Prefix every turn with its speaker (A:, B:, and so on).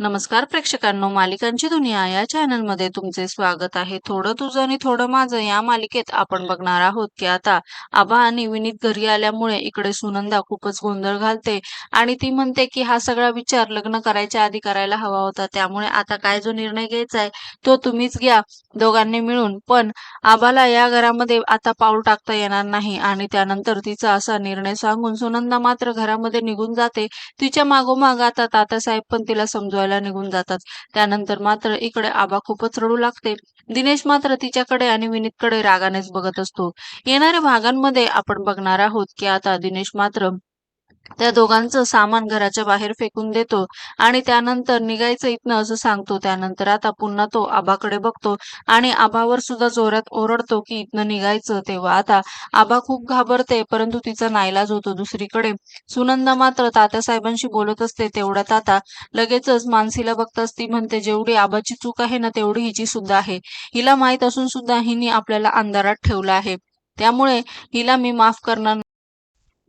A: नमस्कार प्रेक्षकांनो मालिकांची दुनिया या चॅनलमध्ये तुमचे स्वागत आहे. थोडं तुझं आणि थोडं माझं या मालिकेत आपण बघणार आहोत की आता आबा आणि विनीत घरी आल्यामुळे इकडे सुनंदा खूपच गोंधळ घालते आणि ती म्हणते की हा सगळा विचार लग्न करायच्या आधी करायला हवा होता. त्यामुळे आता काय जो निर्णय घ्यायचा आहे तो तुम्हीच घ्या दोघांनी मिळून. पण आबाला या घरामध्ये आता पाऊल टाकता येणार नाही आणि त्यानंतर तिचा असा निर्णय सांगून सुनंदा मात्र घरामध्ये निघून जाते. तिच्या मागोमाग आता तात्यासाहेब पण तिला समजवायला निघून जातात. त्यानंतर मात्र इकडे आबा खूपच रडू लागते. दिनेश मात्र तिच्याकडे आणि विनीतकडे रागानेच बघत असतो. येणाऱ्या भागांमध्ये आपण बघणार आहोत की आता दिनेश मात्र त्या दोघांचं सामान घराच्या बाहेर फेकून देतो आणि त्यानंतर निघायचं इथनं असं सांगतो. त्यानंतर आता पुन्हा तो आबाकडे बघतो आणि आबावर सुद्धा जोरात ओरडतो की इथनं निघायचं तेव्हा. आता आबा खूप घाबरते परंतु तिचा नाईलाज होतो दुसरीकडे. सुनंदा मात्र तात्यासाहेबांशी बोलत असते तेवढ्यात आता लगेचच मानसीला बघताच ती म्हणते जेवढी आबाची चूक आहे ना तेवढी हिची सुद्धा आहे. हिला माहीत असून सुद्धा हिने आपल्याला अंधारात ठेवलं आहे. त्यामुळे हिला मी माफ करणार